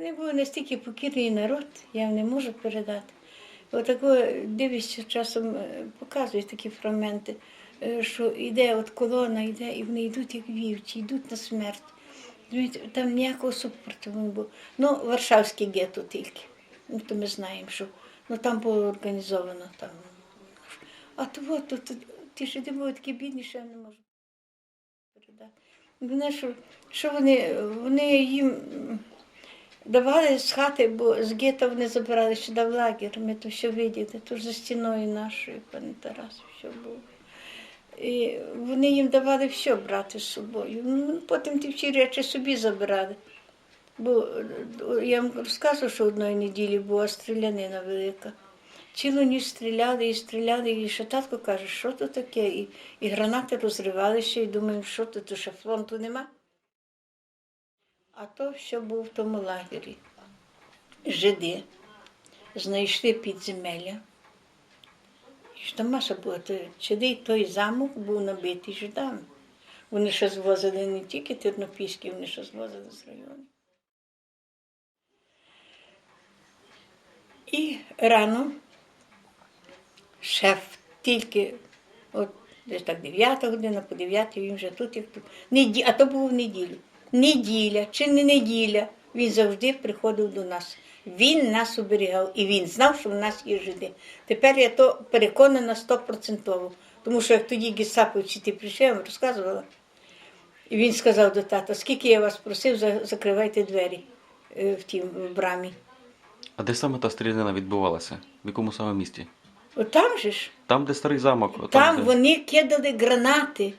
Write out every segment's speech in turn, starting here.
Вони були настільки покірний народ, я не можу передати. Отако дивишся часом, е, показують такі фрагменти, е, що йде от колона, йде, і вони йдуть як вівці, йдуть на смерть. Там ніякого супорту не було. Ну, Варшавське гетто тільки. Ну, то ми знаємо, що ну, там було організовано. Там. А то от, тут, ті ж були такі бідні, що я не можу передати. Вони, що, що вони, вони їм давали з хати, бо з гетто вони забирали сюди в лагер. Ми то все виділи, то за стіною нашою, пане Тарас, все було. І вони їм давали все брати з собою. Ну, потім ті всі речі собі забирали. Бо я вам розказувала, що одної неділі була стрілянина велика. Цілу ніч стріляли і стріляли, і ще татко каже, що то таке? І, і гранати розривалися, і думаємо, що то, то ще фронту нема. А то все було в тому лагері. Жиди знайшли підземелля. І там маса була, то чидий той замок був набитий жидами. Вони ще звозили не тільки тернопільські, вони ще звозили з району. І рано шеф тільки, от десь так 9 година, по 9 він вже тут, як тут. А то було в неділю. Неділя чи не неділя. Він завжди приходив до нас. Він нас оберігав і він знав, що в нас є жиди. Тепер я то переконана стопроцентово. Тому що як тоді гестаповці ти прийшов, я вам розказувала. І він сказав до тата, скільки я вас просив, закривайте двері е, в тім в брамі. А де саме та стрілянина відбувалася? В якому саме місті? От там же ж. Там, де старий замок. отам, Там де... вони кидали гранати.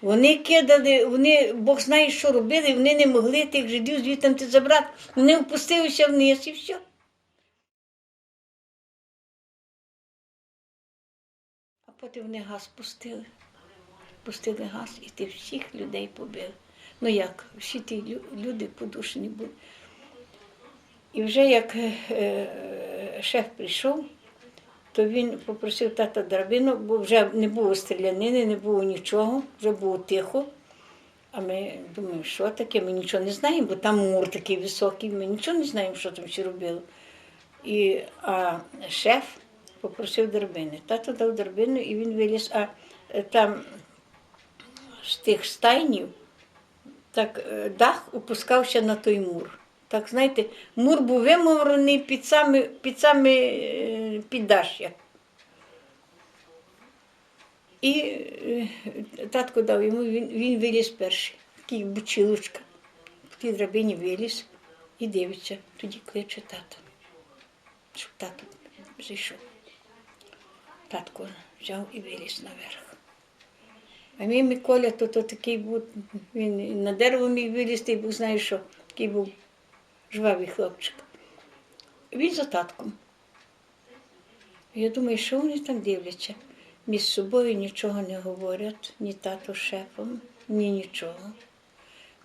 Вони кидали, вони, Бог знає, що робили, вони не могли тих жидів звідти забрати. Вони опустилися вниз і все. А потім вони газ пустили. Пустили газ і ти всіх людей побили. Ну як, всі ті люди подушені були. І вже як е, е, шеф прийшов, то він попросив тата драбину, бо вже не було стрілянини, не було нічого, вже було тихо. А ми думаємо, що таке, ми нічого не знаємо, бо там мур такий високий, ми нічого не знаємо, що там всі робили. І а шеф попросив драбини. Тато дав драбину і він виліз, а е, там з тих стайнів так е, дах опускався на той мур. Так, знаєте, мур був вимоврений під саме, під саме піддаш'я. І е, татко дав йому, він, він виліз перший, такий бучилочка. В тій драбині виліз і дивиться, тоді кличе тата, щоб тато зайшов. Татко взяв і виліз наверх. А мій Миколя, то, то такий був, він на дерево міг вилізти, був, знаєш що, такий був жвавий хлопчик. Він за татком. Я думаю, що вони там дивляться? Між собою нічого не говорять, ні тато шефом, ні нічого.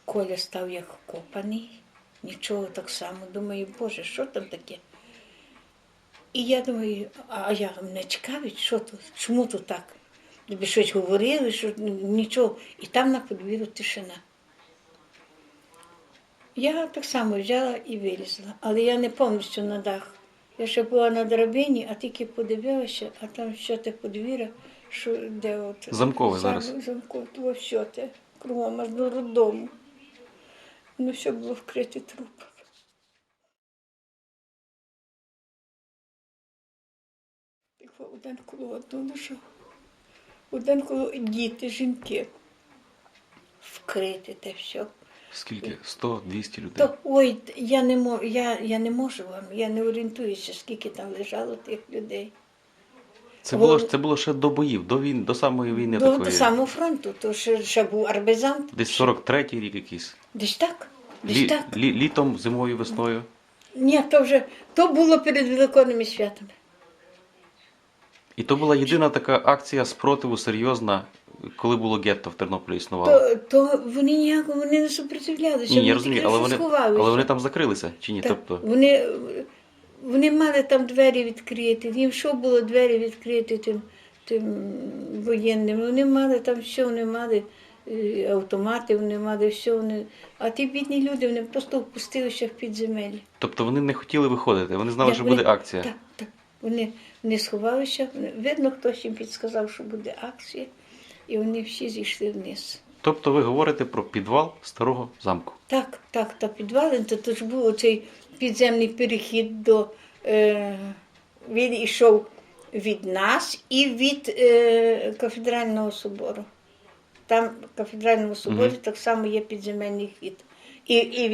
Коля став як вкопаний, нічого так само. Думаю, Боже, що там таке? І я думаю, а я мене цікавить, що тут, чому тут так? Тобі щось говорили, що нічого. І там на подвір'ю тишина. Я так само взяла і вилізла, але я не повністю на дах. Я ще була на драбині, а тільки подивилася, а там все те подвір'я, що де от Замкове зараз. Замкове, то все те, кругом аж до роддому. Ну, все було вкрите трупами. Один коло одного лежав. Один коло діти, жінки. Вкрите те все. Скільки? 100-200 людей. То ой, я не можу, я, я не можу вам, я не орієнтуюся, скільки там лежало тих людей. Це було, це було ще до боїв, до, війни, до самої війни До, такої. до самого фронту, то ще, ще був арбезант. Десь 43-й рік якийсь. Десь так. Десь Лі, так. лі, літом, зимою, весною. Ні, то вже то було перед великодними святами. І то була єдина така акція спротиву серйозна, коли було гетто в Тернополі існувало. То, то вони ніяко вони не супротивлялися. Ні, вони я розумію, але вони, але вони там закрилися чи ні? Так, Тобто, вони, вони мали там двері відкрити. Їм що було двері відкрити тим, тим воєнним. Вони мали там все, вони мали е, автомати вони мали, все вони. А ті бідні люди, вони просто впустилися в підземелля. Тобто вони не хотіли виходити, вони знали, Так, що вони- буде акція. Так, так. Вони, вони сховалися, видно, хтось їм підсказав, що буде акція, і вони всі зійшли вниз. Тобто ви говорите про підвал старого замку. Так, так, та підвали, то, ж був цей підземний перехід до. Е, він йшов від нас і від е, кафедрального собору. Там в кафедральному соборі Мгм. так само є підземельний хід. І, і